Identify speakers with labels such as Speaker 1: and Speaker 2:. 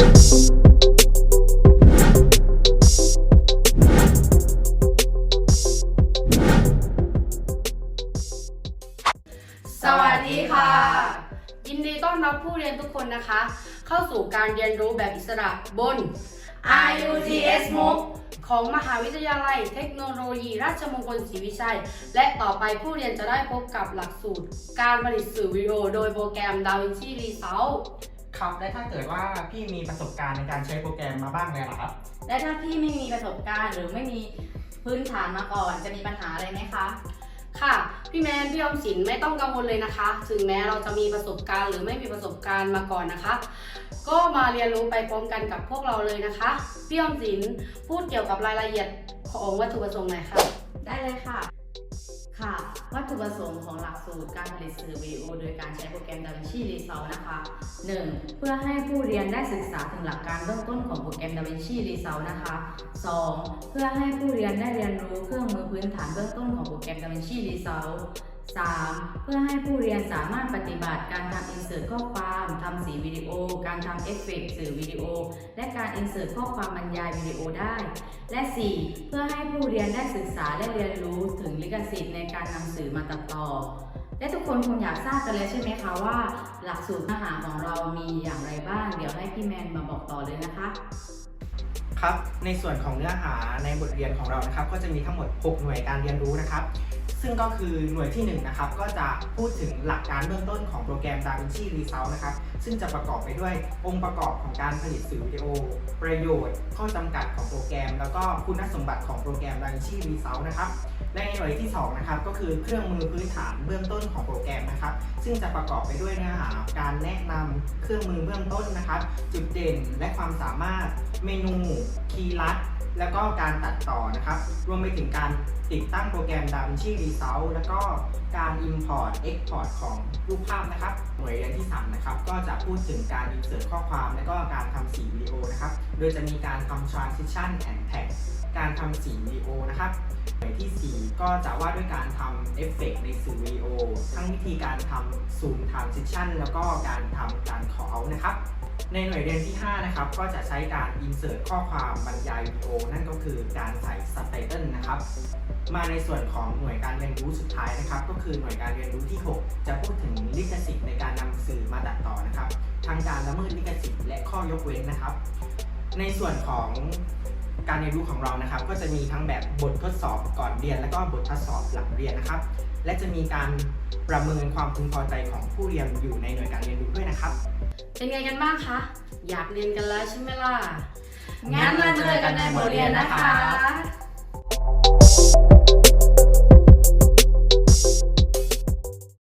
Speaker 1: สวัสดีค่ะ ยินดีต้อนรับผู้เรียนทุกคนนะคะ เข้าสู่การเรียนรู้แบบอิสระบน IUTS MOOC ของมหาวิทยาลัยเทคโนโลยีราชมงคลศรีวิชัย และต่อไปผู้เรียนจะได้พบกับหลักสูตร การผลิตสื่อวิดีโอโดยโปรแกรม DaVinci Resolve
Speaker 2: ครับและถ้าเกิดว่าพี่มีประสบการณ์ในการใช้โปรแกรมมาบ้างแล้วล่ะครับ
Speaker 3: และถ้าพี่ไม่มีประสบการณ์หรือไม่มีพื้นฐานมาก่อนจะมีปัญหาอะไรไหมคะ
Speaker 1: ค่ะ พี่แมนพี่ออมสินไม่ต้องกังวลเลยนะคะ ถึงแม้เราจะมีประสบการณ์ หรือไม่มีประสบการณ์มาก่อนนะคะ ก็มาเรียนรู้ไปพร้อมกันกับพวกเราเลยนะคะ พี่ออมสินพูดเกี่ยวกับรายละเอียดของวัตถุประสงค์หน่อยค่ะ
Speaker 3: ได้เลยค่ะ ค่ะ วัตถุประสงค์ของหลักสูตรการผลิตสื่อวิดีโอโดยการใช้โปรแกรม DaVinci Resolve นะคะ 1. เพื่อให้ผู้เรียนได้ศึกษาถึงหลักการเบื้องต้นของโปรแกรม DaVinci Resolve นะคะ 2. เพื่อให้ผู้เรียนได้เรียนรู้เครื่องมือพื้นฐานเบื้องต้นของโปรแกรม DaVinci Resolve 3. เพื่อให้ผู้เรียนสามารถปฏิบัติการทำ insert ข้อความทำสีวิดีโอ การทำเอฟเฟกต์สื่อวิดีโอ และการ insert ข้อความบรรยายวิดีโอได้ และ 4. เพื่อให้ผู้เรียนได้ศึกษาและเรียนรู้ถึงลิขสิทธิ์ในการนำสื่อมาตัดต่อ และทุกคนคงอยากทราบกันแล้วใช่ไหมคะว่า หลักสูตรเนื้อหาของเรามีอย่างไรบ้าง เดี๋ยวให้พี่แมนมาบอกต่อเลยนะคะ
Speaker 2: ครับในส่วนของเนื้อหาในบทเรียนของเรานะครับ ก็จะมีทั้งหมด 6 หน่วยการเรียนรู้นะครับ ซึ่งก็คือหน่วยที่1นะครับก็จะพูดถึงหลักการเบื้องต้นของโปรแกรม DaVinci Resolve นะครับ ซึ่งจะประกอบไปด้วยองค์ประกอบของการผลิตสื่อวิดีโอ ประโยชน์ ข้อจำกัดของโปรแกรม แล้วก็คุณสมบัติของโปรแกรม DaVinci Resolve นะครับ และในหน่วยที่ 2 นะครับ ก็คือเครื่องมือพื้นฐานเบื้องต้นของโปรแกรมนะครับ ซึ่งจะประกอบไปด้วยเนื้อหาการแนะนำเครื่องมือเบื้องต้นนะครับ จุดเด่นและความสามารถเมนู คีย์ลัด แล้วก็การตัดต่อนะครับ รวมไปถึงการติดตั้งโปรแกรม DaVinci Resolve แล้วก็การ Import Export ของรูปภาพนะครับ หน่วยเรียนที่ 3 นะครับ ก็จะพูดถึงการ insert ข้อความ และก็การทำสีวิดีโอนะครับ โดยจะมีการทำ transition and tag การทำสีวิดีโอนะครับหน่วยที่ 4 ก็จะว่าด้วยการทำเอฟเฟกต์ในสื่อวิดีโอ ทั้งวิธีการทำซูม transition แล้วก็การทำการ call out นะครับ ในหน่วยเรียนที่ 5 นะครับ ก็จะใช้การ insert ข้อความบรรยายวิดีโอ นั่นก็คือการใส่ subtitle นะครับ มาในส่วนของหน่วยการเรียนรู้สุดท้ายนะครับ ก็คือหน่วยการเรียนรู้ที่ 6 จะพูดถึงลิขสิทธิ์ในการนำสื่อมาตัดต่อนะครับ ทั้งการละเมิดลิขสิทธิ์และข้อยกเว้นนะครับ ในส่วนของ การเรียนรู้ของเรานะครับ ก็จะมีทั้งแบบบททดสอบก่อนเรียน และก็บททดสอบหลังเรียนนะครับ และจะมีการประเมินความพึงพอใจของผู้เรียนอยู่ในหน่วยการเรียนรู้ด้วยนะครับ
Speaker 1: เป็นไงกันบ้างคะ อยากเรียนกันแล้วใช่ไหมล่ะ
Speaker 3: งั้นมาเจอกันในบทเรียนนะคะ